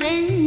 உள்ளம்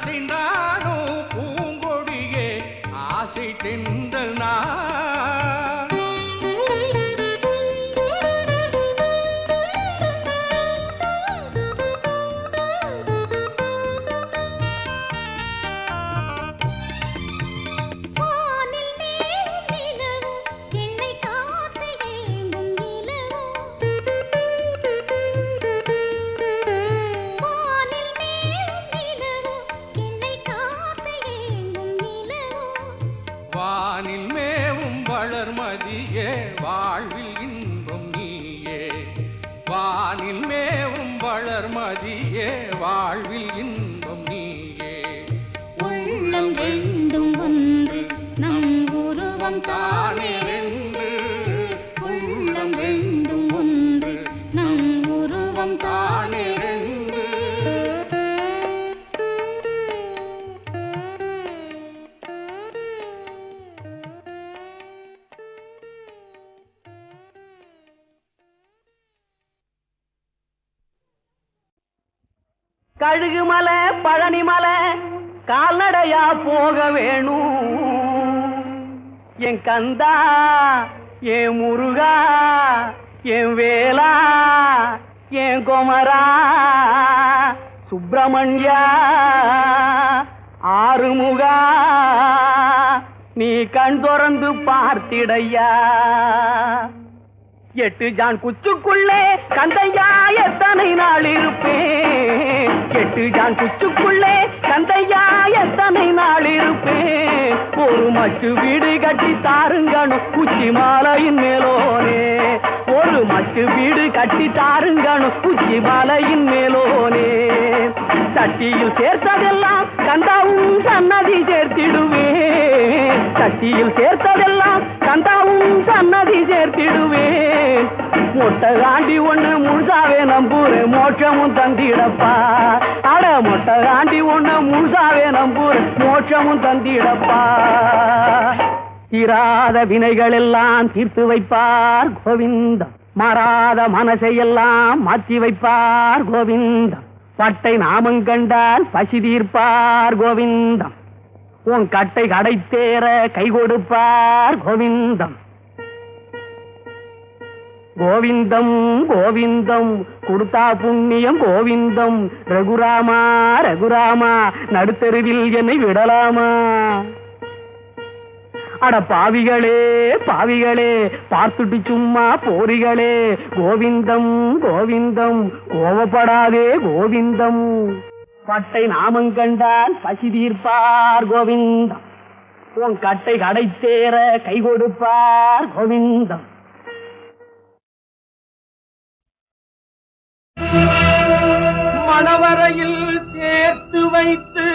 அசைந்தாடும் பூங்கொடியே ஆசை தென்றல் நான் நீயே வாழ்வில் இன்பம் நீயே. வானில் மேவும் வளர்மதியே வாழ் கழுகு மலை பழனிமலை கால்நடையா போக வேணும். என் கந்தா என் முருகா என் வேலா என் குமரா சுப்பிரமணியா ஆறுமுகா நீ கண் திறந்து பார்த்திடையா. எட்டு ஜான் குச்சுக்குள்ளே கந்தையா எத்தனை நாள் இருப்பேன்? எட்டு ஜான் குச்சுக்குள்ளே கந்தையா எத்தனை நாள் இருப்பேன்? ஒரு மச்சு வீடு கட்டி தாருங்கணும் குச்சி மாலையின் மேலோனே. ஒரு மச்சு வீடு கட்டி தாருங்கணும் குச்சி மாலையின் மேலோனே. சட்டியில் சேர்த்ததெல்லாம் கந்தாவும் சன்னதி சேர்த்திடுவேன். சட்டியில் சேர்த்ததெல்லாம் கண்டாவும் சன்னதி சேர்த்திடுவேன் மொட்டை காண்டி ஒண்ணு முழுசாவே நம்பூரு மோட்சமும் தந்திடப்பா. அட மொட்டை காண்டி ஒண்ணு முழுசாவே நம்பூரு மோட்சமும் தந்திடப்பா. தீராத வினைகள் எல்லாம் தீர்த்து வைப்பார் கோவிந்தம். மாறாத மனசையெல்லாம் மாற்றி வைப்பார் கோவிந்தம். பட்டை நாமம் கண்டால் பசி தீர்ப்பார் கோவிந்தம். உன் கட்டை கடைத்தேற கை கொடுப்பார் கோவிந்தம். கோவிந்தம் கோவிந்தம் கொடுத்தா புண்ணியம் கோவிந்தம். ரகுராமா ரகுராமா நடுத்தெருவில் என்னை விடலாமா? அட பாவிகளே பாவிகளே பார்த்துட்டு சும்மா போரிகளே. கோவிந்தம் கோவிந்தம் கோவப்படாதே கோவிந்தம். பட்டை நாமம் கண்டால் பசி தீர்ப்பார் கோவிந்தம். உன் கட்டை கடைத்தேற கை கொடுப்பார் கோவிந்தம். மணவரையில் சேர்த்து வைத்து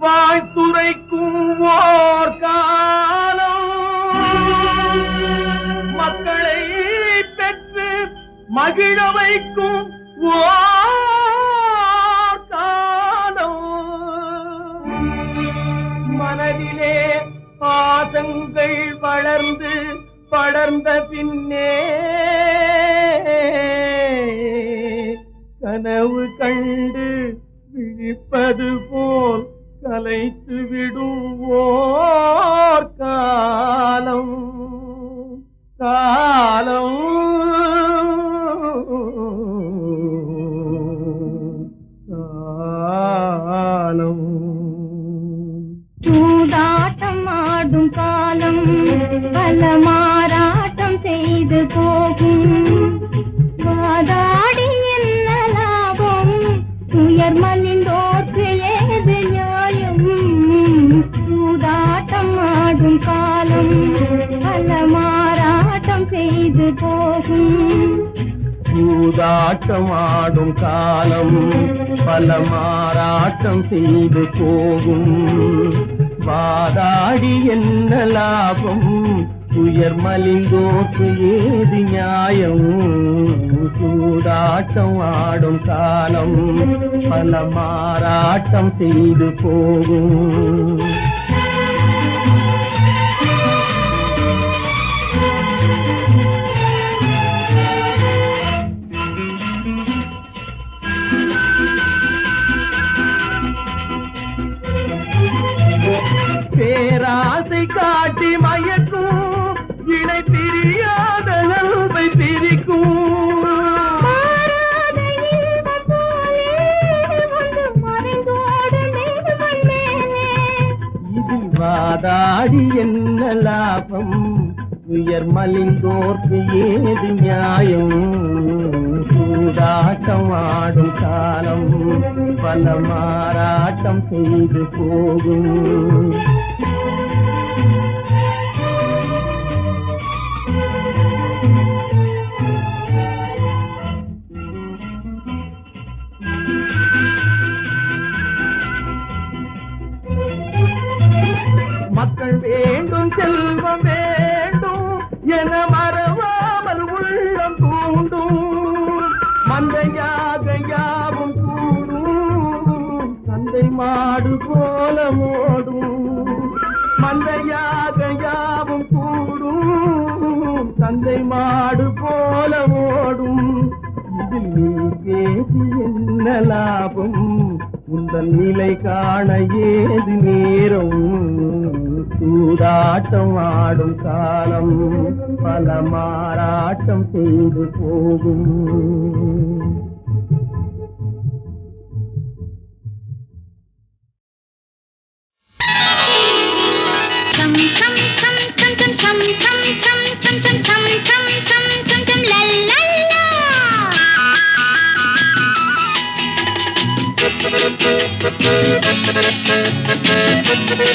வாய்த்துரைக்கும் ஓர் காலம். மக்களை பெற்று மகிழ வைக்கும் ஓர் வளர்ந்து படர்ந்த பின்னே கனவு கண்டு விழிப்பது போல் கலைத்து விடுவோர் வாதாடி என்ன லாபம்? துயர் மலிந்தோக்கு ஏது நியாயம்? சூதாட்டம் ஆடும் காலம் பல மாறாட்டம் செய்து போகும். மயக்கும். இணை பிரியாத அன்பை பிரிக்கும். வாதாடி என்ன லாபம்? உயர் மலிந்தோர்க்கு ஏது நியாயம்? சூதாட்டம் ஆடும் காலம் பல மாறாட்டம் செய்து போகும். செல்வம் வேண்டும் என மறவாமல் உள்ளம் தூண்டும். மந்தையாக யாவும் கூடும். தந்தை மாடு போல மோடும். மந்தையாக யாவும் கூடும். தந்தை மாடு போல ஓடும் இதில் நீ பேசி என்ன லாபம்? உந்தன் நிலை காண ஏது நீ சூதாட்டம் ஆடும் காலம் பல மாறாட்டம் செய்து போகும் Chum chum Música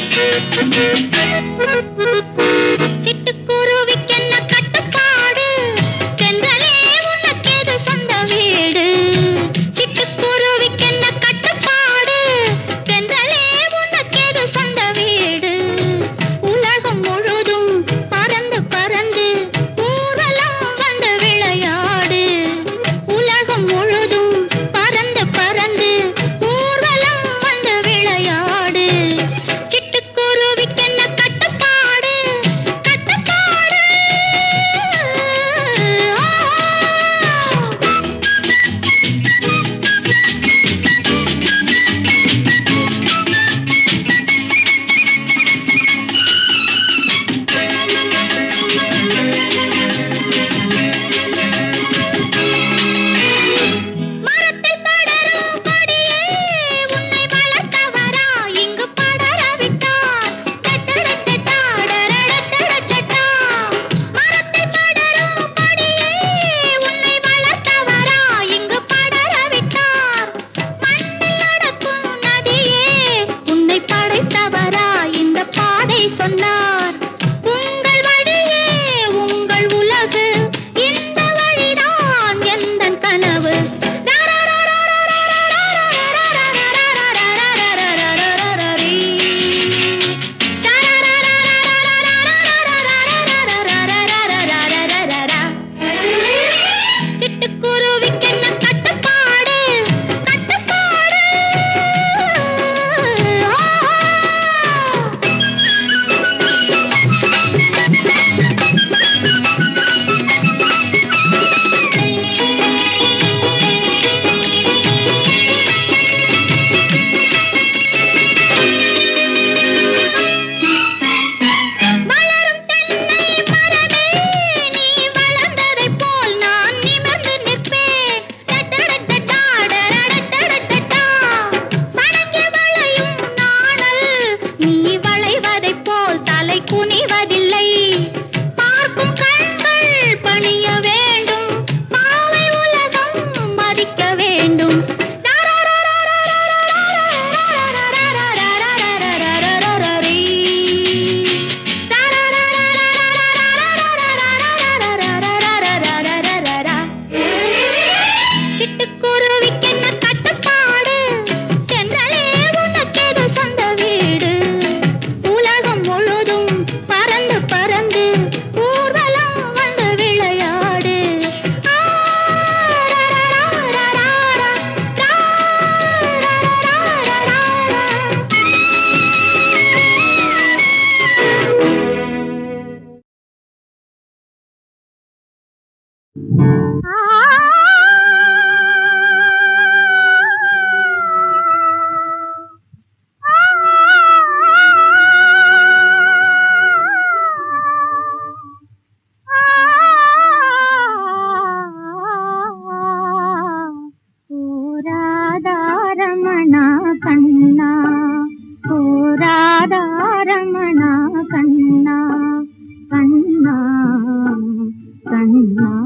கண்ணா